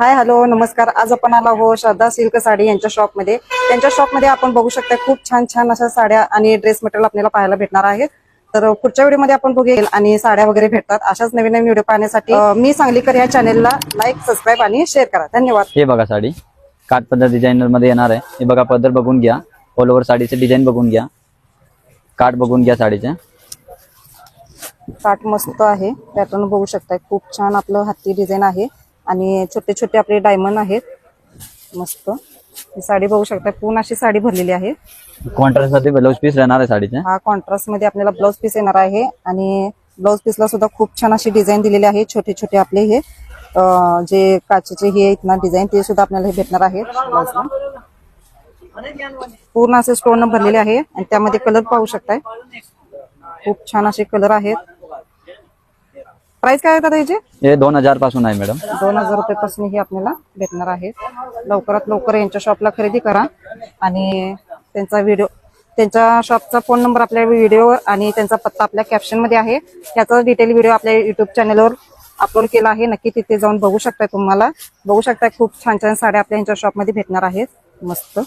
Hi hello नमस्कार. आज आपण आलो आहोत श्रद्धा सिल्क साडी यांच्या शॉपमध्ये त्यांच्या शॉपमध्ये आपण बघू शकता खूप छान छान अशा साड्या आणि ड्रेस मटेरियल आपल्याला पाहायला भेटणार आहे तर पुढच्या व्हिडिओमध्ये आपण बघूया आणि साड्या वगैरे भेटतात. अशाच नवीन नवीन व्हिडिओ पाहण्यासाठी मी सांगलीकर या चॅनेलला लाईक सबस्क्राईब आणि शेअर करा. धन्यवाद. हे बघा साडी. काठ पदर डिझायनरमध्ये येणार आहे. हे बघा पदर बघून घ्या. ऑल ओव्हर साडीचे डिझाईन बघून घ्या. काठ बघून घ्या साडीचे. काट मस्त आहे. पॅटर्न बघू शकताय खूप छान आपलं हत्ती डिझाईन आहे. आणि छोटे छोटे आपले डायमंड आहेत. मस्त. ही साडी बघू शकताय पूर्ण अशी साडी भरलेली आहे. कॉन्ट्रास्टमध्ये ब्लाऊज पीस राहणार आहे साडीचे? हा कॉन्ट्रास्टमध्ये आपल्याला ब्लाउज पीस येणार आहे आणि ब्लाउज पीसला सुद्धा खूप छान अशी डिझाईन दिलेली आहे छोटे छोटे आपले हे. जे काचेचे हे आहेत ना डिझाईन ते सुद्धा आपल्याला हे भेटणार आहे पूर्ण असे स्टोन भरलेले आहे आणि त्यामध्ये कलर पाहू शकताय. खूप छान असे कलर आहेत. प्राइस काय दादा याचे हे दोन हजारपासून आहे मॅडम दोन हजार रुपये पासून ही आपल्याला भेटणार आहे लवकरात लवकर यांच्या शॉपला खरेदी करा. आणि त्यांचा व्हिडिओ त्यांच्या शॉपचा फोन नंबर आपल्या व्हिडिओवर आणि त्यांचा पत्ता आपल्या कॅप्शनमध्ये आहे. त्याचा डिटेल व्हिडिओ आपल्या युट्यूब चॅनलवर अपलोड केला आहे. नक्की तिथे जाऊन बघू शकताय तुम्हाला. बघू शकताय खूप छान छान साड्या आपल्या यांच्या शॉपमध्ये भेटणार आहेत. मस्त.